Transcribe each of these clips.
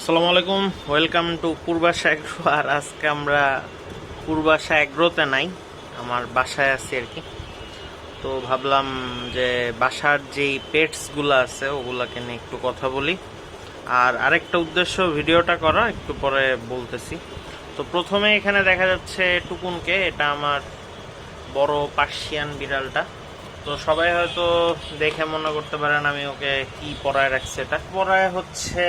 আসসালামু আলাইকুম welcome to Purbasha agro আর আজকে আমরা পূর্বাশা এগ্রোতে নাই, আমার বাসায় আছি আর কি। তো ভাবলাম যে বাসার যেই পেটসগুলো আছে, ওগুলাকে নিয়ে একটু কথা বলি। আর আরেকটা উদ্দেশ্য ভিডিওটা করা, একটু পরে বলতেছি। তো প্রথমে এখানে দেখা যাচ্ছে টুকুনকে, এটা আমার বড় পার্সিয়ান বিড়ালটা। তো সবাই হয়তো দেখে মনে করতে পারেন আমি ওকে কি পড়ায় রাখছি এটা। পড়ায় হচ্ছে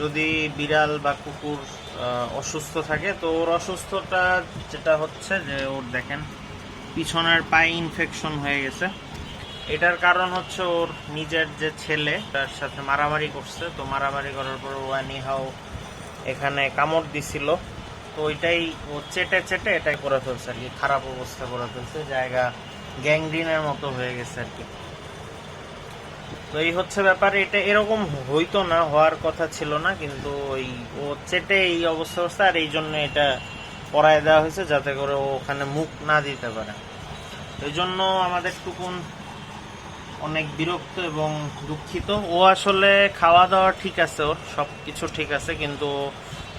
যদি বিড়াল বা কুকুর অসুস্থ থাকে, তো ওর অসুস্থতা যেটা হচ্ছে যে ওর দেখেন, পিছনের পায়ে ইনফেকশন হয়ে গেছে। এটার কারণ হচ্ছে ওর নিজের যে ছেলে, তার সাথে মারামারি করছে। তো মারামারি করার পর ও হাও এখানে কামড় দিছিল। তো ওইটাই ও চেটে চেটে এটাই করে ফেলছে আর কি, খারাপ অবস্থা করে ফেলছে। জায়গা গ্যাংগ্রিনের মতো হয়ে গেছে আর কি। তো এই হচ্ছে ব্যাপার, এটা এরকম হইতো না, হওয়ার কথা ছিল না, কিন্তু ওই ও চেটে এই অবস্থা অবস্থা, আর এই জন্য এটা পরায় দেওয়া হয়েছে যাতে করে ও ওখানে মুখ না দিতে পারে। এই জন্য আমাদের টুকুন অনেক বিরক্ত এবং দুঃখিত। ও আসলে খাওয়া দাওয়া ঠিক আছে ওর, সব কিছু ঠিক আছে, কিন্তু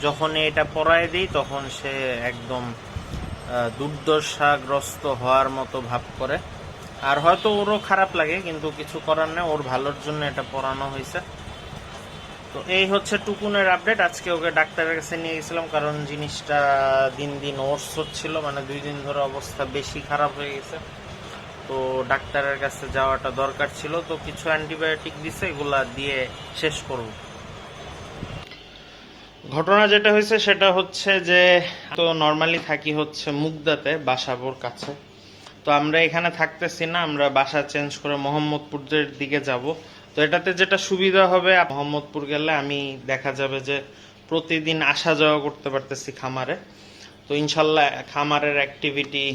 যখন এটা পরায় দিই, তখন সে একদম দুর্দশাগ্রস্ত হওয়ার মতো ভাব করে। আর হয়তো ওরও খারাপ লাগে, কিন্তু কিছু করার নেই, ওর ভালোর জন্য এটা পড়ানো হয়েছে। তো এই হচ্ছে টুকুনের আপডেট আজকে ওকে ডাক্তারের কাছে নিয়ে গেছিলাম, কারণ জিনিসটা দিন দিন ওর্স হচ্ছিল মানে দুই দিন ধরে অবস্থা বেশি খারাপ হয়ে গেছে। তো ডাক্তারের কাছে যাওয়াটা দরকার ছিল, তো কিছু অ্যান্টিবায়োটিক দিছে, এগুলা দিয়ে শেষ করব। ঘটনা যেটা হয়েছে, সেটা হচ্ছে যে, তো নর্মালি থাকি হচ্ছে মুগদাতে, বাসাবোর কাছে। তো আমরা এখানে থাকতেছি না, আমরা বাসা চেঞ্জ করে মোহাম্মদপুরের দিকে যাব। তো এটাতে যেটা সুবিধা হবে, মোহাম্মদপুর গেলে আমি, দেখা যাবে যে প্রতিদিন আসা যাওয়া করতে পারতেছি খামারে। তো ইনশাল্লাহ খামারের অ্যাক্টিভিটি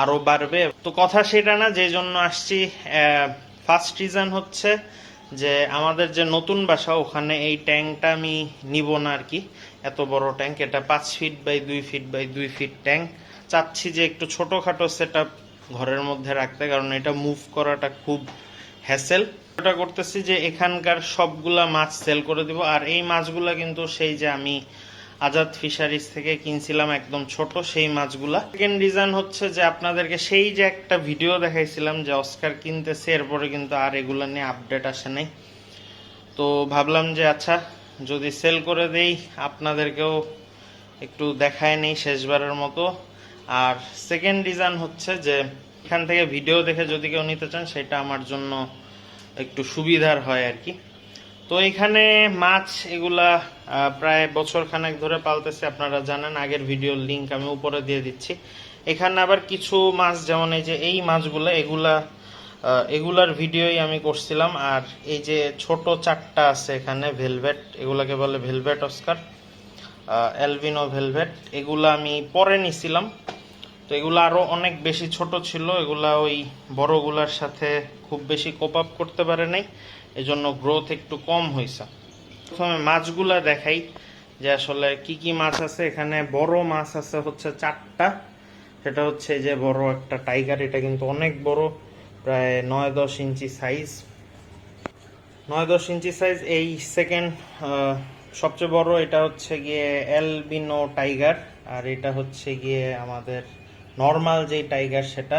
আরও বাড়বে। তো কথা সেটা না, যে জন্য আসছি ফার্স্ট রিজন হচ্ছে যে আমাদের যে নতুন বাসা, ওখানে এই ট্যাঙ্কটা আমি নিব না আর কি। এত বড় ট্যাঙ্ক, এটা পাঁচ ফিট বাই দুই ফিট বাই দুই ফিট ট্যাঙ্ক। চাচ্ছি যে একটু ছোটোখাটো সেট ঘরের মধ্যে রাখতে, কারণ এটা মুভ করাটা খুব হ্যাসেল ওটা করতেছি যে এখানকার সবগুলা মাছ সেল করে দিব, আর এই মাছগুলা কিন্তু সেই যে আমি আজাদ ফিশারিজ থেকে কিনছিলাম একদম ছোট, সেই মাছগুলা। সেকেন্ড রিজন হচ্ছে যে আপনাদেরকে সেই যে একটা ভিডিও দেখাইছিলাম যে অস্কার কিনতেছে, এরপরে কিন্তু আর এগুলা নিয়ে আপডেট আসে নাই। তো ভাবলাম যে আচ্ছা যদি সেল করে দেই, আপনাদেরকেও একটু দেখায় নেই শেষবারের মতো। আর সেকেন্ড রিজন হচ্ছে যে, এখান থেকে ভিডিও দেখে যদি কেউ নিতে চান, সেটা আমার জন্য একটু সুবিধার হয় আর কি। তো এখানে মাছ এগুলা প্রায় বছর খানেক ধরে পালতেছে, আপনারা জানেন, আগের ভিডিওর লিংক আমি উপরে দিয়ে দিচ্ছি। এখানে আবার কিছু মাছ, যেমন এই যে, এই মাছগুলো, এগুলা এগুলার ভিডিওই আমি করছিলাম। আর এই যে ছোট চারটা আছে এখানে ভেলভেট এগুলাকে বলে ভেলভেট অস্কার অ্যালবিনো ভেলভেট এগুলা আমি পরে নিছিলাম। তো এগুলো আরও অনেক বেশি ছোট ছিল, এগুলা ওই বড়গুলার সাথে খুব বেশি কোপ আপ করতে পারে নাই, এজন্য গ্রোথ একটু কম হয়েছে। প্রথমে মাছগুলা দেখাই যে আসলে কি কি মাছ আছে। এখানে বড় মাছ আছে হচ্ছে চারটা, সেটা হচ্ছে যে বড় একটা টাইগার এটা কিন্তু অনেক বড়, প্রায় নয় দশ ইঞ্চি সাইজ নয় দশ ইঞ্চি সাইজ এই সেকেন্ড সবচেয়ে বড় এটা হচ্ছে গিয়ে এলবিনো টাইগার আর এটা হচ্ছে গিয়ে আমাদের নর্মাল যেই টাইগার সেটা,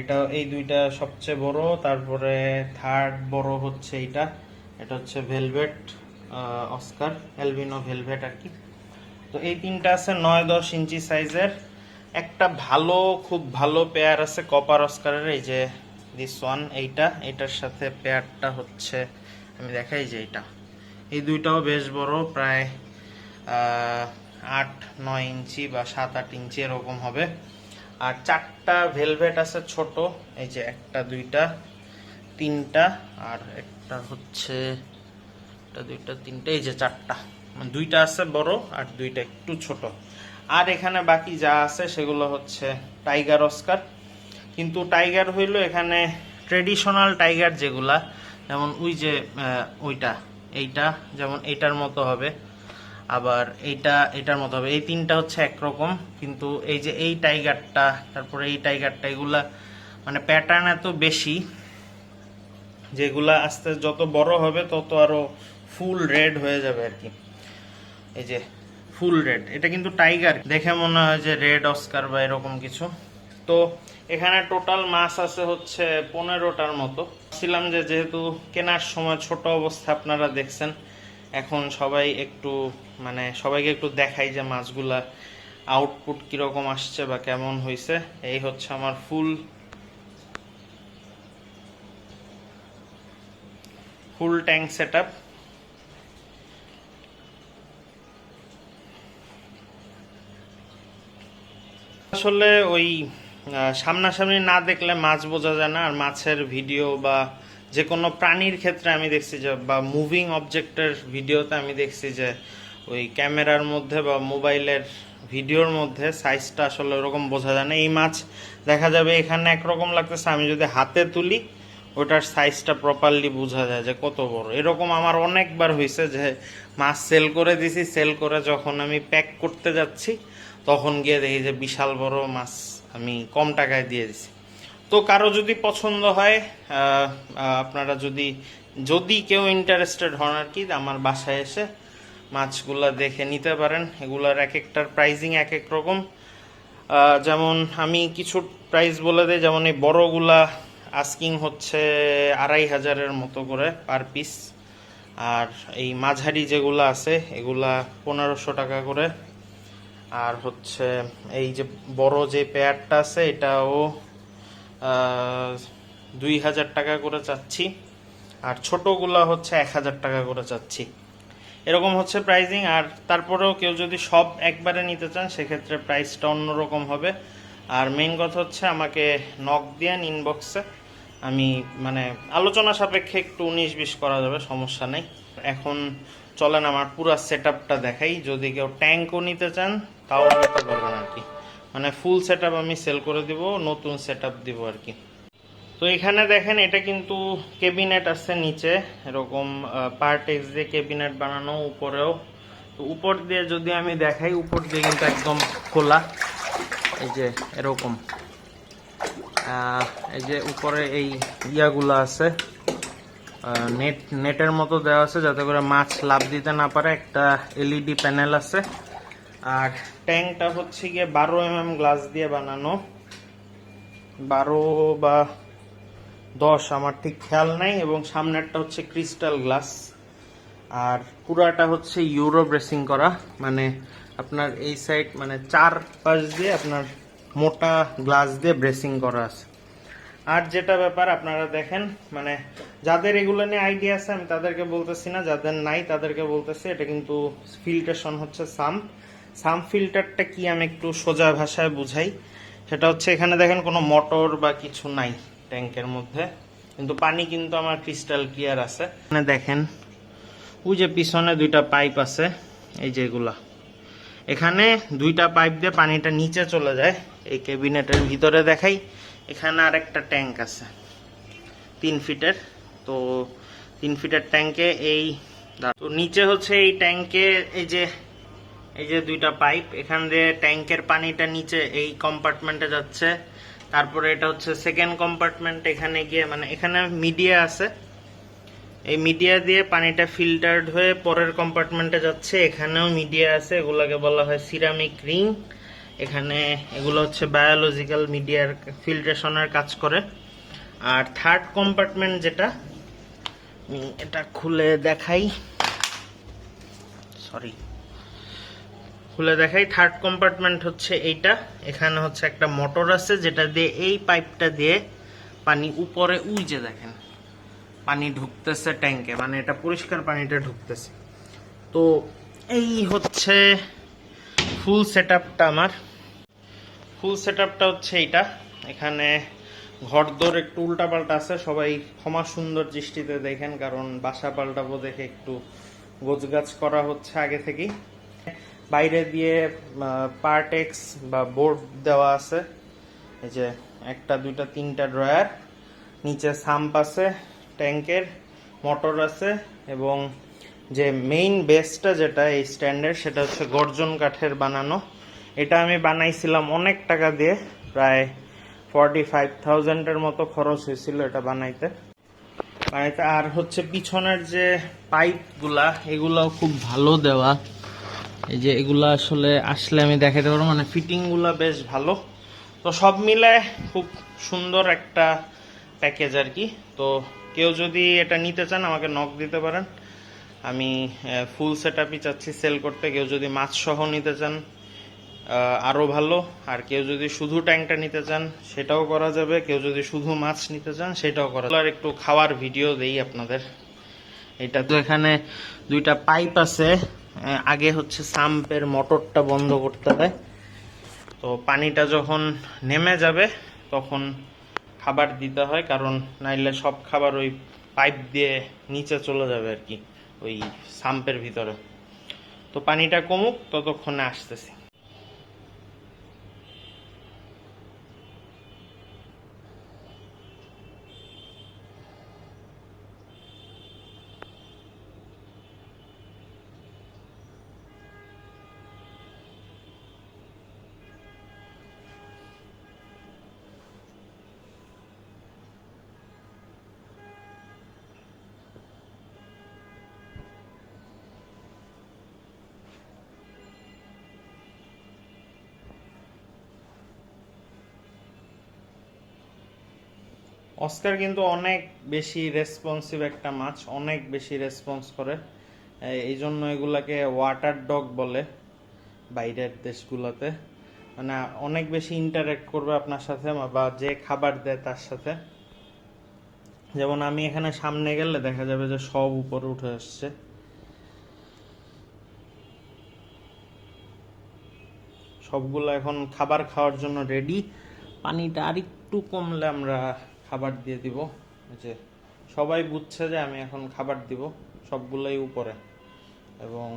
এটা এই দুইটা সবচেয়ে বড়, তারপরে থার্ড বড় হচ্ছে এটা এটা হচ্ছে ভেলভেট অস্কার এলবিনো ভেলভেট আর কি। তো এই তিনটা আছে নয় দশ ইঞ্চি সাইজের। একটা ভালো, খুব ভালো পেয়ার আছে কপার অস্কারের এই যে দিস ওয়ান এইটা এটার সাথে পেয়ারটা হচ্ছে, আমি দেখাই যে এটা এই দুইটাও বেশ বড়, প্রায় আট, নয় ইঞ্চি বা সাত, আট ইঞ্চি এরকম হবে। আর চারটা ভেলভেট আছে ছোট, এই যে একটা, দুইটা, তিনটা, আর একটা হচ্ছে, একটা, দুইটা, তিনটা, এই যে চারটা। মানে দুইটা আছে বড় আর দুইটা একটু ছোট। আর এখানে বাকি যা আছে সেগুলো হচ্ছে টাইগার অস্কার কিন্তু টাইগার হইল এখানে ট্রেডিশনাল টাইগার যেগুলা, যেমন ওই যে ওইটা, এইটা, যেমন এইটার মতো হবে। আবার এইটা, এটার মতো হবে। এই তিনটা হচ্ছে একরকম, কিন্তু এই যে এই টাইগারটা, তারপরে এই টাইগারটা, এগুলা মানে প্যাটার্ন এত বেশি, যেগুলা আস্তে যত বড় হবে তত আরও ফুল রেড হয়ে যাবে আর কি। এই যে ফুল রেড এটা কিন্তু টাইগার দেখে মনে হয় যে রেড অস্কার বা এরকম কিছু। তো এখানে টোটাল মাছ আছে হচ্ছে পনেরোটার মতো। ছিলাম যে যেহেতু কেনার সময় ছোট অবস্থা আপনারা দেখছেন। এখন সবাই একটু মানে সবাইকে একটু দেখাই যে মাছগুলা আউটপুট কীরকম আসছে বা কেমন হয়েছে এই হচ্ছে আমার full. Full tank set up আসলে ওই সামনাসামনি না দেখলে মাছ বোঝা যায় না, আর মাছের ভিডিও বা যে কোনো প্রাণীর ক্ষেত্রে আমি দেখছি যে, বা মুভিং অবজেক্টের ভিডিওতে আমি দেখছি যে, ওই ক্যামেরার মধ্যে বা মোবাইলের ভিডিওর মধ্যে সাইজটা আসলে ওরকম বোঝা যায় না। এই মাছ দেখা যাবে এখানে একরকম লাগতেছে, আমি যদি হাতে তুলি, ওটার সাইজটা প্রপারলি বোঝা যায় যে কত বড়। এরকম আমার অনেকবার হয়েছে যে, মাছ সেল করে দিছি সেল করে যখন আমি প্যাক করতে যাচ্ছি, তখন গিয়ে দেখি যে বিশাল বড় মাছ আমি কম টাকায় দিয়ে দিছি। তো কারও যদি পছন্দ হয় আপনারা যদি যদি কেউ ইন্টারেস্টেড হন আর কি, আমার বাসায় এসে মাছগুলা দেখে নিতে পারেন। এগুলার এক একটার প্রাইজিং এক এক রকম। যেমন আমি কিছু প্রাইস বলে দিই, যেমন এই বড়গুলা আস্কিং হচ্ছে আড়াই হাজারের মতো করে পার পিস আর এই মাঝারি যেগুলো আছে, এগুলা পনেরোশো টাকা করে। আর হচ্ছে এই যে বড় যে পেয়ারটা আছে, এটাও দুই হাজার টাকা করে চাচ্ছি। আর ছোটগুলা হচ্ছে এক হাজার টাকা করে চাচ্ছি। এরকম হচ্ছে প্রাইজিং আর তারপরেও কেউ যদি সব একবারে নিতে চান, সেক্ষেত্রে প্রাইসটা অন্যরকম হবে। আর মেইন কথা হচ্ছে আমাকে নক দিয়ান ইনবক্সে আমি মানে আলোচনা সাপেক্ষে একটু উনিশ বিশ করা যাবে, সমস্যা নেই। এখন চলেন আমার পুরো সেট দেখাই। যদি কেউ ট্যাঙ্কও নিতে চান, তাও নিতে পারবেন আর কি। মানে ফুল সেট আমি সেল করে দিব, নতুন সেট দিব আর কি। তো এখানে দেখেন, এটা কিন্তু কেবিনেট আছে নিচে, এরকম পার্টেক্স দিয়ে কেবিনেট বানানো, উপরেও। তো উপর দিয়ে যদি আমি দেখাই, উপর দিয়ে কিন্তু একদম খোলা। এই যে, এরকম। এই যে উপরে এই ইয়াগুলো আছে নেট নেটের মতো দেওয়া আছে, যাতে করে মাছ লাভ দিতে না পারে। একটা এলইডি প্যানেল আছে। আর ট্যাঙ্কটা হচ্ছে গিয়ে বারো এম এম গ্লাস দিয়ে বানানো। বারো বা দশ, আমার ঠিক খেয়াল নাই, এবং সামনেরটা হচ্ছে ক্রিস্টাল গ্লাস। আর পুরাটা হচ্ছে ইউরো ব্রেসিং করা মানে আপনার এই সাইড মানে চার পাশ দিয়ে আপনার মোটা গ্লাস দিয়ে ব্রেসিং করা আছে। আর যেটা ব্যাপার, আপনারা দেখেন মানে যাদের এগুলো নিয়ে আইডিয়া আছে, আমি তাদেরকে বলতেছি না, যাদের নাই তাদেরকে বলতেছি, এটা কিন্তু ফিল্টেশন হচ্ছে সাম। সাম ফিল্টারটা কি আমি একটু সোজা ভাষায় বুঝাই? সেটা হচ্ছে এখানে দেখেন কোনো মোটর বা কিছু নাই ট্যাঙ্কের মধ্যে। কিন্তু পানি কিন্তু আমার ক্রিস্টাল ক্লিয়ার আছে। এখানে দেখেন, ওই যে পিছনে দুইটা পাইপ আছে, এই যেগুলা এখানে দুইটা পাইপ দিয়ে পানিটা নিচে চলে যায়, এই ক্যাবিনেটের ভিতরে দেখাই। এখানে আর একটা ট্যাঙ্ক আছে, তিন ফিটের। তো তিন ফিটের ট্যাঙ্কে এই, তো নিচে হচ্ছে এই ট্যাঙ্কে, এই যে এই যে দুইটা পাইপ, এখান দিয়ে ট্যাঙ্কের পানিটা নিচে এই কম্পার্টমেন্টে যাচ্ছে। তারপরে এটা হচ্ছে সেকেন্ড কম্পার্টমেন্ট এখানে গিয়ে মানে এখানে মিডিয়া আছে। এই মিডিয়া দিয়ে পানিটা ফিল্টার্ড হয়ে পরের কম্পার্টমেন্টে যাচ্ছে। এখানেও মিডিয়া আছে, এগুলোকে বলা হয় সিরামিক রিং এখানে এগুলো হচ্ছে বায়োলজিক্যাল মিডিয়ার ফিল্ট্রেশনের কাজ করে। আর থার্ড কম্পার্টমেন্ট যেটা এটা খুলে দেখাই। সরি খুলে দেখাই। থার্ড কম্পার্টমেন্ট হচ্ছে এইটা। এখানে হচ্ছে একটা মোটর আছে, যেটা দিয়ে এই পাইপটা দিয়ে পানি উপরে উইজে দেখেন, পানি ঢুকতেছে ট্যাঙ্কে মানে এটা পরিষ্কার পানিটা ঢুকতেছে। তো এই হচ্ছে ফুল সেট আমার। ফুল সেট হচ্ছে এইটা। এখানে ঘর ঘরদোর একটু উল্টাপাল্টা আছে। সবাই ক্ষমা সুন্দর দৃষ্টিতে দেখেন, কারণ বাসা পাল্টাবো দেখে একটু গোছগাছ করা হচ্ছে আগে থেকেই। বাইরে দিয়ে পার্টেক্স বা বোর্ড দেওয়া আছে। এই যে একটা, দুইটা, তিনটা ড্রয়ার নিচে সাম্প আছে ট্যাঙ্কের মোটর আছে এবং যে মেইন বেসটা যেটা, এই স্ট্যান্ডের সেটা হচ্ছে গর্জন কাঠের বানানো। এটা আমি বানাইছিলাম অনেক টাকা দিয়ে, প্রায় ফর্টি ফাইভ থাউজেন্ডের মতো খরচ হয়েছিল এটা বানাইতে। বানাইতে, আর হচ্ছে পিছনের যে পাইপগুলা এগুলো খুব ভালো দেওয়া। এই যে এগুলা আসলে আসলে আমি দেখাতে পারব মানে ফিটিংগুলা বেশ ভালো। তো সব মিলে খুব সুন্দর একটা প্যাকেজ আর কি। তো কেউ যদি এটা নিতে চান আমাকে নক দিতে পারেন। আমি ফুল সেট আপই চাচ্ছি সেল করতে। কেউ যদি মাছ সহ নিতে চান আহ, আরও ভালো। আর কেউ যদি শুধু ট্যাঙ্কটা নিতে চান সেটাও করা যাবে। কেউ যদি শুধু মাছ নিতে চান সেটাও করা আর একটু খাওয়ার ভিডিও দেই আপনাদের। এটা তো এখানে দুইটা পাইপ আছে। আগে হচ্ছে সাম্পের মোটরটা বন্ধ করতে হয়। তো পানিটা যখন নেমে যাবে, তখন খাবার দিতে হয়, কারণ নাইলে সব খাবার ওই পাইপ দিয়ে নিচে চলে যাবে আর কি, ওই সাম্পের ভিতরে। তো পানিটা কমুক, ততক্ষণে আসতেছি। অস্কার কিন্তু অনেক বেশি রেসপন্সিভ একটা মাছ, অনেক বেশি রেসপন্স করে। এই- জন্য এগুলাকে ওয়াটার ডগ বলে বাইরের দেশগুলোতে। মানে অনেক বেশি ইন্টারেক্ট করবে আপনার সাথে বা যে খাবার দেয় তার সাথে। যেমন আমি এখানে সামনে গেলে দেখা যাবে যে সব উপরে উঠে আসছে। সবগুলো এখন খাবার খাওয়ার জন্য রেডি পানিটা আর একটু কমলে আমরা খাবার দিয়ে দিব। যে সবাই বুঝছে যে আমি এখন খাবার দিব সবগুলোই উপরে। এবং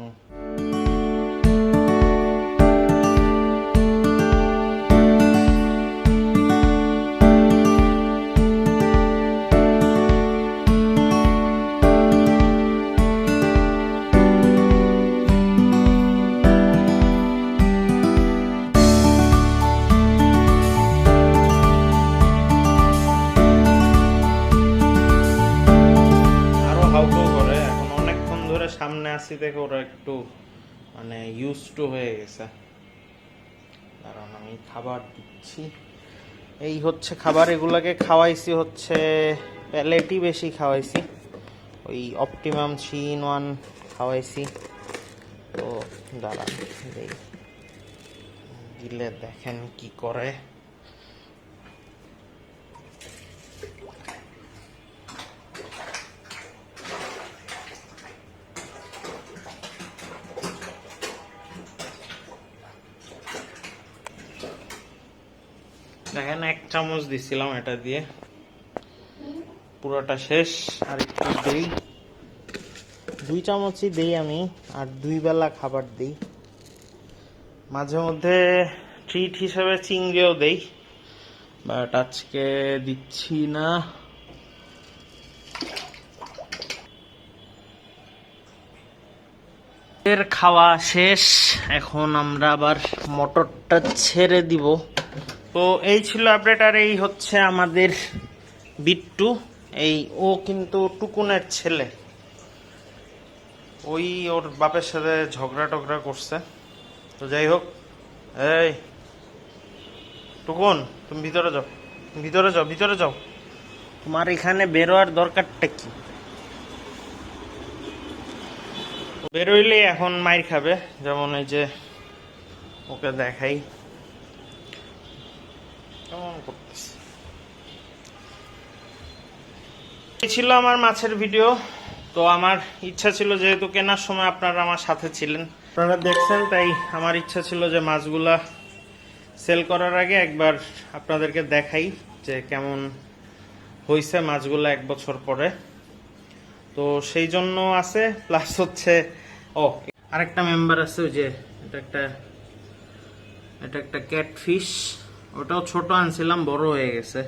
খাবার দিচ্ছি। এই হচ্ছে খাবার, এগুলাকে খাওয়াইছি হচ্ছে প্যালেটই বেশি খাওয়াইছি। ওই অপটিমাম থ্রি ইন ওয়ান খাওয়াইছি। তো দেই দিলে দেখেন কি করে দেখেন এক চামচ দিছিলাম এটা দিয়ে। পুরোটা শেষ, আর একটু দেই। দুই চামচই দেই আমি, আর দুই বেলা খাবার দেই। মাঝে মধ্যে ট্রিট হিসেবে চিংড়িও দেই বাট আজকে দিচ্ছি না। এর খাওয়া শেষ, এখন আমরা আবার মটরটা ছেড়ে দিব। তো এই ছিল আপডেট আর এই হচ্ছে আমাদের বিট্টু। এই ও কিন্তু টুকুনের ছেলে। ওই ওর বাপের সাথে ঝগড়া টগড়া করছে। তো যাই হোক, এই টুকুন, তুমি ভিতরে যাও ভিতরে যাও ভিতরে যাও। তোমার এখানে বেরোয়ার দরকারটা কি? বেরোইলে এখন মাইর খাবে। যেমন এই যে ওকে দেখাই। এই ছিল আমার মাছের ভিডিও। তো আমার ইচ্ছা ছিল যেহেতু কেনার সময় আপনারা আমার সাথে ছিলেন। আপনারা দেখছেন, তাই আমার ইচ্ছা ছিল যে মাছগুলা সেল করার আগে একবার আপনাদেরকে দেখাই যে কেমন হয়েছে মাছগুলা এক বছর পরে। তো সেই জন্য আছে প্লাস হচ্ছে, ও, আরেকটা মেম্বার আছে, ওই যে, এটা একটা এটা একটা ক্যাটফিশ ওটাও ছোট আনছিলাম, বড় হয়ে গেছে।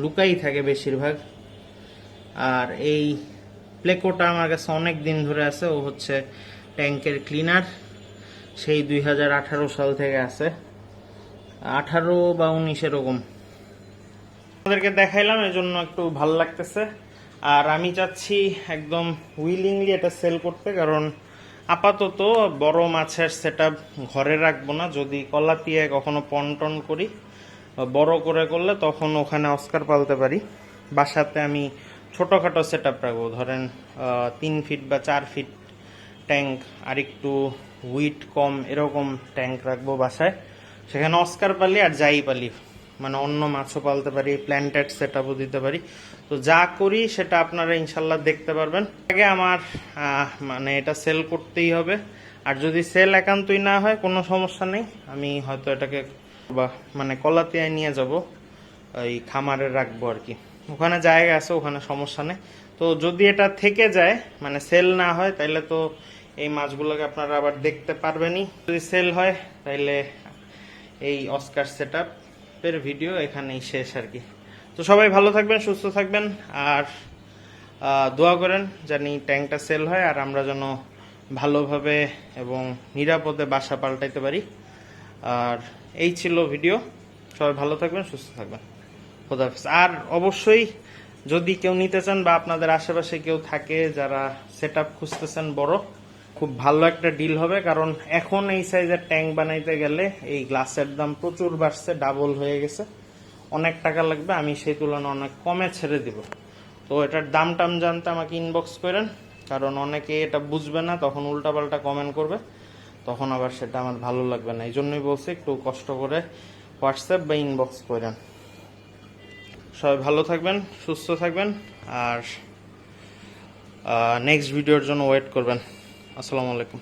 লুকাই থাকে বেশিরভাগ। আর এই প্লেকোটা আমার কাছে অনেক দিন ধরে আছে, ও হচ্ছে ট্যাঙ্কের ক্লিনার সেই দুই হাজার আঠারো সাল থেকে আছে। আঠারো বা উনিশ এরকম। আপনাদেরকে দেখাইলাম এই জন্য একটু ভালো লাগতেছে। আর আমি চাচ্ছি একদম উইলিংলি এটা সেল করতে, কারণ আপাতত বড় মাছের সেট ঘরে রাখব না। যদি কলাতিয়ে কখনো পন্টন করি, বড় করে করলে তখন ওখানে অস্কার পালতে পারি। বাসাতে আমি ছোটোখাটো সেট আপ রাখব। ধরেন তিন ফিট বা চার ফিট ট্যাঙ্ক আর একটু উইট কম এরকম ট্যাঙ্ক রাখব বাসায়। সেখানে অস্কার পালি আর যাই পালি। মানে অন্য মাছও পালতে পারি প্ল্যান্টেড সেট আপও দিতে পারি। তো যা করি সেটা আপনারা ইনশাল্লাহ দেখতে পারবেন। আগে আমার মানে এটা সেল করতেই হবে। আর যদি সেল একান্তই না হয়, কোনো সমস্যা নেই। আমি হয়তো এটাকে বা মানে কলাতিয়ায় নিয়ে যাব। ওই খামারে রাখব আর কি। ওখানে জায়গা আছে, ওখানে সমস্যা নেই। তো যদি এটা থেকে যায় মানে সেল না হয় তাহলে তো এই মাছগুলোকে আপনারা আবার দেখতে পারবেনই। যদি সেল হয়, তাইলে এই অস্কার সেট এর ভিডিও এখানেই শেষ আর কি। তো সবাই ভালো থাকবেন, সুস্থ থাকবেন আর দোয়া করেন জানি ট্যাঙ্কটা সেল হয় আর আমরা যেন ভালোভাবে এবং নিরাপদে বাসা পাল্টাইতে পারি। আর এই ছিল ভিডিও। সবাই ভালো থাকবেন, সুস্থ থাকবেন। খোদাহাফিজ আর অবশ্যই যদি কেউ নিতে চান বা আপনাদের আশেপাশে কেউ থাকে যারা সেট আপ খুঁজতেছেন বড় খুব ভালো একটা ডিল হবে, কারণ এখন এই সাইজের ট্যাঙ্ক বানাইতে গেলে এই গ্লাসের দাম প্রচুর বাড়ছে ডাবল হয়ে গেছে। অনেক টাকা লাগবে, আমি সেই তুলনায় অনেক কমে ছেড়ে দিব। তো এটার দাম টাম জানতে আমাকে ইনবক্স করেন, কারণ অনেকে এটা বুঝবে না, তখন উল্টাপাল্টা কমেন্ট করবে। তখন আবার সেটা আমার ভালো লাগবে না। এই জন্যই বলছি, একটু কষ্ট করে হোয়াটসঅ্যাপ বা ইনবক্স করেন। সবাই ভালো থাকবেন, সুস্থ থাকবেন, আর নেক্সট ভিডিওর জন্য ওয়েট করবেন। আসসালামু আলাইকুম।